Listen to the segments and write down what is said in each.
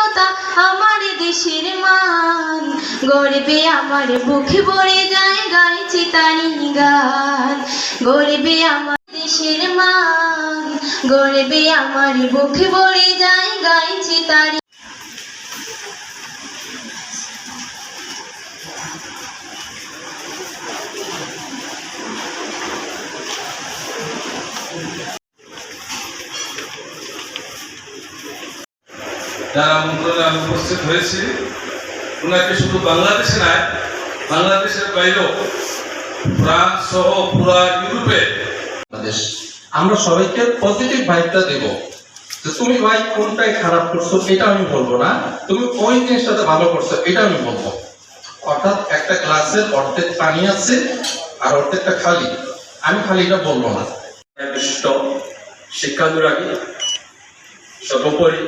স্বাধীনতা আমার দেশের মান। গর্বে আমার বুকে ভরে যায়, গাইছি তারি গান। গর্বে আমার দেশের মান। গর্বে আমার বুকে ভরে যায়, গাইছি তারি যারা আমন্ত্রণে আমি উপস্থিত হয়েছি, ওনাকে শুধু বাংলাদেশে নয় বাংলাদেশের বাইরেও ফ্রান্স সহ পুরা ইউরোপে আমরা সবাইকে পজিটিভ ভাইবটা দেব। যে তুমি ভাই কোনটাই খারাপ করছ এটা আমি বলব না, তুমি ওই জিনিসটাতে ভালো করছ এটা আমি বলব। অর্থাৎ একটা গ্লাসের অর্ধেক পানি আছে আর অর্ধেকটা খালি। আমি খালি এটা বলব না। বিশিষ্ট শিক্ষানুরাগী, সর্বোপরি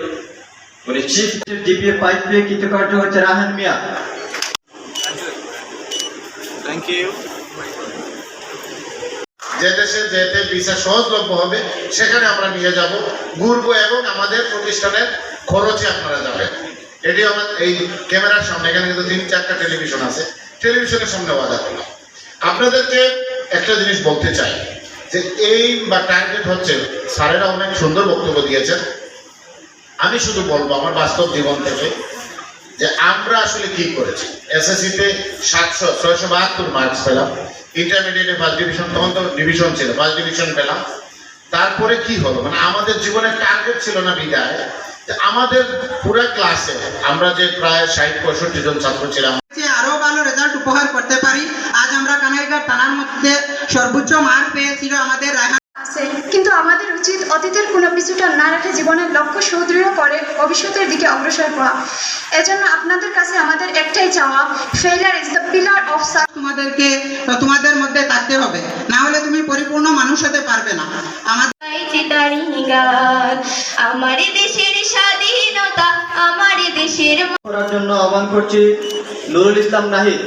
উনি চিফ জিপিএ ফাইভ পেয়ে কৃতকার্য হচ্ছে রাহান মিয়া। যে দেশে যেতে ভিসা সহজলভ্য হবে সেখানে আমরা নিয়ে যাব ঘুরবো এবং আমাদের প্রতিষ্ঠানের খরচে আপনারা যাবেন। এটি আমার এই ক্যামেরার সামনে এখানে কিন্তু তিন চারটা টেলিভিশন আছে। টেলিভিশনের সামনে ওয়াদা করলাম আপনাদেরকে একটা জিনিস বলতে চাই যে এই বা টার্গেট হচ্ছে স্যারেরা অনেক সুন্দর বক্তব্য দিয়েছেন। আমি শুধু বলব, আমার বাস্তব জীবন থেকে, যে আমরা আসলে কি করেছি? এসএসসিতে সাতশো, ছয়শো বাহাত্তর মার্কস পেলাম। ইন্টারমিডিয়েটে ফার্স্ট ডিভিশন তখন তো ডিভিশন ছিল ফার্স্ট ডিভিশন পেলাম। তারপরে কি হলো? মানে আমাদের জীবনের টার্গেট ছিল না বিদায়। আমাদের পুরো ক্লাসে আমরা যে প্রায় ষাট, পঁয়ষট্টি জন ছাত্র ছিলাম। আরও ভালো রেজাল্ট উপহার করতে পারি। আজ আমরা কানাইঘাট থানার মধ্যে সর্বোচ্চ মার্ক পেয়েছিল আমাদের কিন্তু আমাদের উচিত অতীতের কোনো পিছুটা না রেখে জীবনের লক্ষ্য সুদৃঢ় করে ভবিষ্যতের দিকে অগ্রসর করা এজন্য আপনাদের কাছে আমাদের একটাই চাওয়া failure is the pillar of তোমাদেরকে তোমাদের মধ্যে থাকতে হবে। না হলে তুমি পরিপূর্ণ মানুষ হতে পারবে না। আমাদের আমার দেশের স্বাধীনতা আমার দেশের করার জন্য আহ্বান করছি নুরুল ইসলাম নাহিদ।